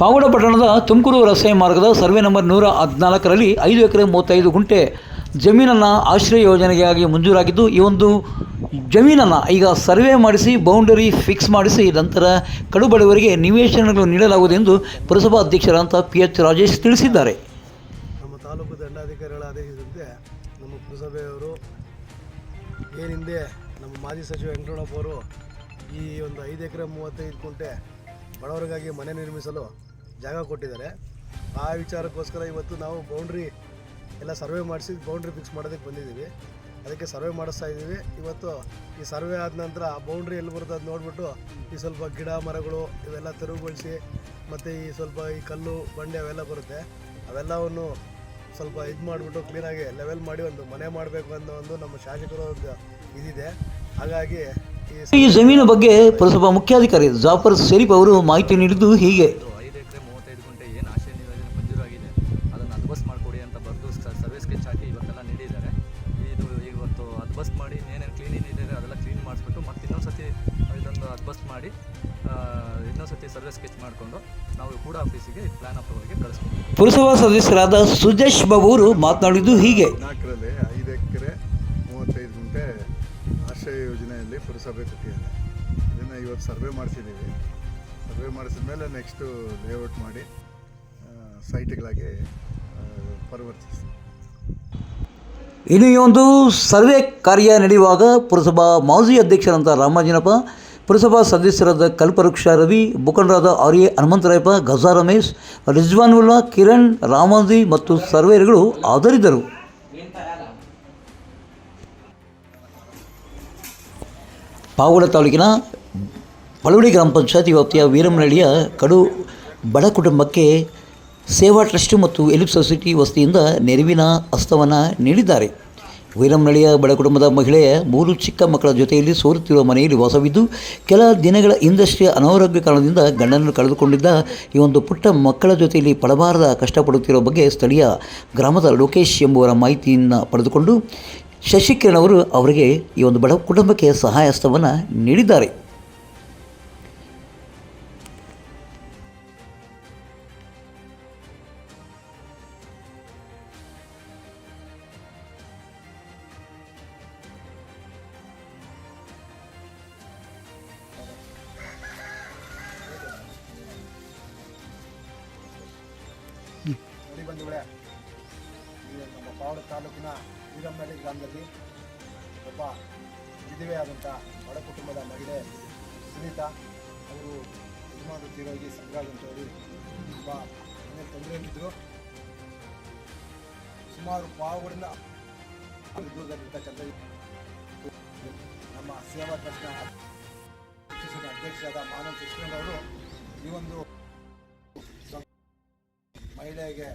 ಪಾವಗಡ ಪಟ್ಟಣದ ತುಮಕೂರು ರಸ್ತೆ ಮಾರ್ಗದ ಸರ್ವೆ ನಂಬರ್ ನೂರ ಹದಿನಾಲ್ಕರಲ್ಲಿ ಐದು ಎಕರೆ ಮೂವತ್ತೈದು ಗುಂಟೆ ಜಮೀನನ್ನು ಆಶ್ರಯ ಯೋಜನೆಗಾಗಿ ಮಂಜೂರಾಗಿದ್ದು, ಈ ಒಂದು ಜಮೀನನ್ನು ಈಗ ಸರ್ವೆ ಮಾಡಿಸಿ, ಬೌಂಡರಿ ಫಿಕ್ಸ್ ಮಾಡಿಸಿ, ನಂತರ ಕಡು ಬಡವರಿಗೆ ನಿವೇಶನಗಳು ನೀಡಲಾಗುವುದು ಎಂದು ಪುರಸಭಾ ಅಧ್ಯಕ್ಷರಾದಂಥ ಪಿ ಎಚ್ ರಾಜೇಶ್ ತಿಳಿಸಿದ್ದಾರೆ. ನಮ್ಮ ತಾಲೂಕು ದಂಡಾಧಿಕಾರಿಗಳ ಆದೇಶದಂತೆ ನಮ್ಮ ಪುರಸಭೆಯವರು ಏನಿಂದೆ ನಮ್ಮ ಮಾಜಿ ಸಚಿವ ವೆಂಕಟರಮಣಪ್ಪ ಅವರು ಈ ಒಂದು ಐದು ಎಕರೆ ಮೂವತ್ತೈದು ಕುಂಟೆ ಬಡವರಿಗಾಗಿ ಮನೆ ನಿರ್ಮಿಸಲು ಜಾಗ ಕೊಟ್ಟಿದ್ದಾರೆ. ಆ ವಿಚಾರಕ್ಕೋಸ್ಕರ ಇವತ್ತು ನಾವು ಬೌಂಡ್ರಿ ಎಲ್ಲ ಸರ್ವೆ ಮಾಡಿಸಿ ಬೌಂಡ್ರಿ ಫಿಕ್ಸ್ ಮಾಡೋದಕ್ಕೆ ಬಂದಿದ್ದೀವಿ. ಅದಕ್ಕೆ ಸರ್ವೆ ಮಾಡಿಸ್ತಾ ಇದ್ದೀವಿ. ಇವತ್ತು ಈ ಸರ್ವೆ ಆದ ನಂತರ ಆ ಬೌಂಡ್ರಿ ಎಲ್ಲಿ ಬರುತ್ತೆ ಅದು ನೋಡಿಬಿಟ್ಟು ಈ ಸ್ವಲ್ಪ ಗಿಡ, ಮರಗಳು ಇವೆಲ್ಲ ತೆರವುಗೊಳಿಸಿ ಮತ್ತು ಈ ಸ್ವಲ್ಪ ಈ ಕಲ್ಲು, ಬಂಡೆ ಅವೆಲ್ಲ ಬರುತ್ತೆ. ಅವೆಲ್ಲವನ್ನು ಸ್ವಲ್ಪ ಇದು ಮಾಡಿಬಿಟ್ಟು ಕ್ಲೀನಾಗಿ ಲೆವೆಲ್ ಮಾಡಿ ಒಂದು ಮನೆ ಮಾಡಬೇಕು ಅನ್ನೋ ಒಂದು ನಮ್ಮ ಶಾಸಕರ ಒಂದು ಇದಿದೆ. ಹಾಗಾಗಿ ಈ ಜಮೀನು ಬಗ್ಗೆ ಪುರಸಭಾ ಮುಖ್ಯಾಧಿಕಾರಿ ಜಾಫರ್ ಶರೀಫ್ ಅವರು ಮಾಹಿತಿ ನೀಡಿದ್ದು ಹೀಗೆ. ಮಾಡಿ ಆ, ಇನ್ನೊಂದು ಸತಿ ಸರ್ವೆ ಸ್ಕೆಚ್ ಮಾಡಿಕೊಂಡು ನಾವು ಕೂಡ ಆಫೀಸಿಗೆ ಪ್ಲಾನ್ ಆಫ್ ಅವರಿಗೆ ಕಳಿಸ್ತೀವಿ. ಪುರಸಭಾ ಸದಸ್ಯರಾದ ಸುಜೇಶ್ ಬಾಬು ಅವರು ಮಾತನಾಡಿದ್ದು ಹೀಗೆ. ನಾಲ್ಕರಲ್ಲಿ ಐದು ಎಕರೆ ಮೂವತ್ತೈದು ಗುಂಟೆ ಆಶ್ರಯ ಯೋಜನೆಯಲ್ಲಿ ಪುರಸಭೆ ಕೊಟ್ಟಿದ್ದಾರೆ. ಇದನ್ನು ಇವತ್ತು ಸರ್ವೆ ಮಾಡಿಸಿದ್ದೀವಿ. ಸರ್ವೆ ಮಾಡಿಸಿದ ಮೇಲೆ ನೆಕ್ಸ್ಟು ಲೇಔಟ್ ಮಾಡಿ ಸೈಟ್ಗಳಾಗಿ ಪರಿವರ್ತಿಸಿ. ಪರಿವರ್ತಿಸ್ತೀವಿ ಇನ್ನು ಈ ಒಂದು ಸರ್ವೆ ಕಾರ್ಯ ನಡೆಯುವಾಗ ಪುರಸಭಾ ಮಾಜಿ ಅಧ್ಯಕ್ಷರಂತ ರಾಮಾಜಿನಪ್ಪ ಪುರಸಭಾ ಸದಸ್ಯರಾದ ಕಲ್ಪವೃಕ್ಷ ರವಿ, ಮುಖಂಡರಾದ ಎ ಹನುಮಂತರಾಯಪ್ಪ ಗಜಾ ರಮೇಶ್ ರಿಜ್ವಾನುಲ್ಲಾ ಕಿರಣ್, ರಾಮಾಜಿ ಮತ್ತು ಸರ್ವೇಯರ್ಗಳು ಆಧರಿದ್ದರು ಪಾವಗಡ ತಾಲೂಕಿನ ಪಳವಡಿ ಗ್ರಾಮ ಪಂಚಾಯತಿ ವ್ಯಾಪ್ತಿಯ ವೀರಮನಹಳ್ಳಿಯ ಕಡು ಬಡ ಕುಟುಂಬಕ್ಕೆ ಸೇವಾ ಟ್ರಸ್ಟ್ ಮತ್ತು ಎಲಿಪ್ ಸೊಸೈಟಿ ವತಿಯಿಂದ ನೆರವಿನ ಹಸ್ತವನ್ನು ನೀಡಿದ್ದಾರೆ. ವೀರಮನಹಳ್ಳಿಯ ಬಡ ಕುಟುಂಬದ ಮಹಿಳೆಯ ಮೂರು ಚಿಕ್ಕ ಮಕ್ಕಳ ಜೊತೆಯಲ್ಲಿ ಸೋರುತ್ತಿರುವ ಮನೆಯಲ್ಲಿ ವಾಸವಿದ್ದು, ಕೆಲ ದಿನಗಳ ಹಿಂದಷ್ಟೇ ಅನಾರೋಗ್ಯ ಕಾರಣದಿಂದ ಗಂಡನನ್ನು ಕಳೆದುಕೊಂಡಿದ್ದ ಈ ಒಂದು ಪುಟ್ಟ ಮಕ್ಕಳ ಜೊತೆಯಲ್ಲಿ ಪಡಬಾರದ ಕಷ್ಟಪಡುತ್ತಿರುವ ಬಗ್ಗೆ ಸ್ಥಳೀಯ ಗ್ರಾಮದ ಲೋಕೇಶ್ ಎಂಬುವರ ಮಾಹಿತಿಯನ್ನು ಪಡೆದುಕೊಂಡು ಶಶಿಕಿರಣ್ ಅವರು ಅವರಿಗೆ ಈ ಒಂದು ಬಡ ಕುಟುಂಬಕ್ಕೆ ಸಹಾಯ ಹಸ್ತವನ್ನು ನೀಡಿದ್ದಾರೆ. ನೋಡಿ ಬಂಧುಗಳೇ, ಈ ನಮ್ಮ ಪಾವಡ ತಾಲೂಕಿನ ವೀರಮ್ಮಳ್ಳಿ ಗ್ರಾಮದಲ್ಲಿ ಒಬ್ಬ ವಿಧವೆ ಆದಂಥ ಬಡ ಕುಟುಂಬದ ಮಹಿಳೆ ಸುನೀತಾ ಅವರು ಯಜಮಾನ ತೀರೋಗಿ ಸಂಗರಾಜ್ ಅಂತೇಳಿ ತುಂಬ ಮನೆ ತೊಂದರೆಯಲ್ಲಿದ್ದರು ಸುಮಾರು ಪಾವಗಡಿನ ದೂರದಲ್ಲಿರ್ತಕ್ಕಂಥ ನಮ್ಮ ಸೇವಾ ಟ್ರಸ್ಟ್ನ ಅಧ್ಯಕ್ಷರಾದ ಮಾನವ್ ಕೃಷ್ಣನ್ ಅವರು ಈ ಒಂದು ಮಹಿಳೆಗೆ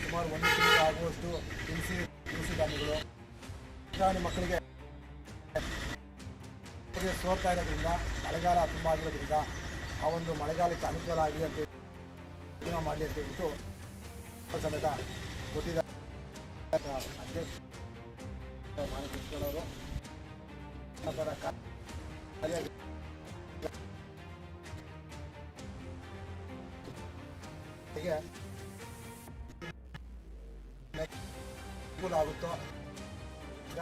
ಸುಮಾರು ಒಂದು ತಿಂಗಳು ಆಗುವಷ್ಟು ದಿನಸಿ ದಿನಸಿ ಧಾನ್ಯಗಳು ಪ್ರಾಣಿ ಮಕ್ಕಳಿಗೆ ಸೋರ್ತಾ ಇರೋದ್ರಿಂದ ಮಳೆಗಾಲ ತುಂಬ ಆಗಿರೋದ್ರಿಂದ ಆ ಒಂದು ಮಳೆಗಾಲಕ್ಕೆ ಅನುಕೂಲ ಆಗಲಿ ಅಂತ ಮಾಡಲಿ ಅಂತ ಹೇಳ್ಬಿಟ್ಟು ಸಮೇತ ಕೊಟ್ಟಿದ್ದಾರೆ. ಅಧ್ಯಕ್ಷ ಮಾನವ ಅನುಕೂಲ ಆಗುತ್ತೋ ಈಗ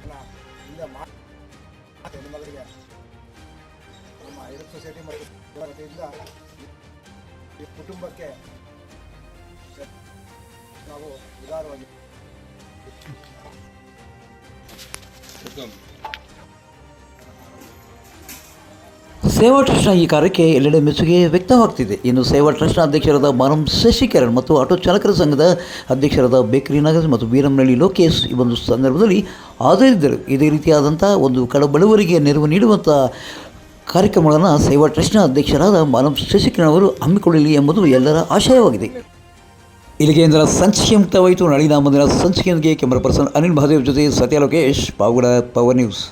ನನ್ನ ಹಿಂದೆ ಮಾ ಹೆಣ್ಮಗಳಿಗೆ ನಮ್ಮ ಐದು ಸೊಸೈಟಿ ವತಿಯಿಂದ ಈ ಕುಟುಂಬಕ್ಕೆ ನಾವು ಉದಾರವಾಗಿ ಸೇವಾ ಟ್ರಸ್ಟ್ನ ಈ ಕಾರ್ಯಕ್ಕೆ ಎಲ್ಲೆಡೆ ಮೆಚ್ಚುಗೆ ವ್ಯಕ್ತವಾಗ್ತಿದೆ. ಇನ್ನು ಸೇವಾ ಟ್ರಸ್ಟ್ನ ಅಧ್ಯಕ್ಷರಾದ ಮರಂ ಶಶಿಕರಣ್ ಮತ್ತು ಆಟೋ ಚಾಲಕರ ಸಂಘದ ಅಧ್ಯಕ್ಷರಾದ ಬೇಕರಿ ನಾಗರಾಜ್ ಮತ್ತು ವೀರಮನಹಳ್ಳಿ ಲೋಕೇಶ್ ಈ ಒಂದು ಸಂದರ್ಭದಲ್ಲಿ ಹಾಜರಿದ್ದರು. ಇದೇ ರೀತಿಯಾದಂಥ ಒಂದು ಕಡಬಡವರಿಗೆ ನೆರವು ನೀಡುವಂಥ ಕಾರ್ಯಕ್ರಮಗಳನ್ನು ಸೇವಾ ಟ್ರಸ್ಟ್ನ ಅಧ್ಯಕ್ಷರಾದ ಮಾನವ್ ಶಶಿಕರಣ್ ಅವರು ಹಮ್ಮಿಕೊಳ್ಳಲಿ ಎಂಬುದು ಎಲ್ಲರ ಆಶಯವಾಗಿದೆ. ಇಲ್ಲಿಗೆ ಇಂದಿನ ಸಂಚಿಕೆ ಮುಕ್ತವಾಯಿತು ನಾಳಿನ ಮುಂದಿನ ಸಂಚಿಕೆಯೊಂದಿಗೆ ಕ್ಯಾಮರಾ ಪರ್ಸನ್ ಅನಿಲ್ ಮಹಾದೇವ್ ಜೊತೆ ಸತ್ಯ ಲೋಕೇಶ್ ಪಾವಗಡ ಪವರ್ ನ್ಯೂಸ್.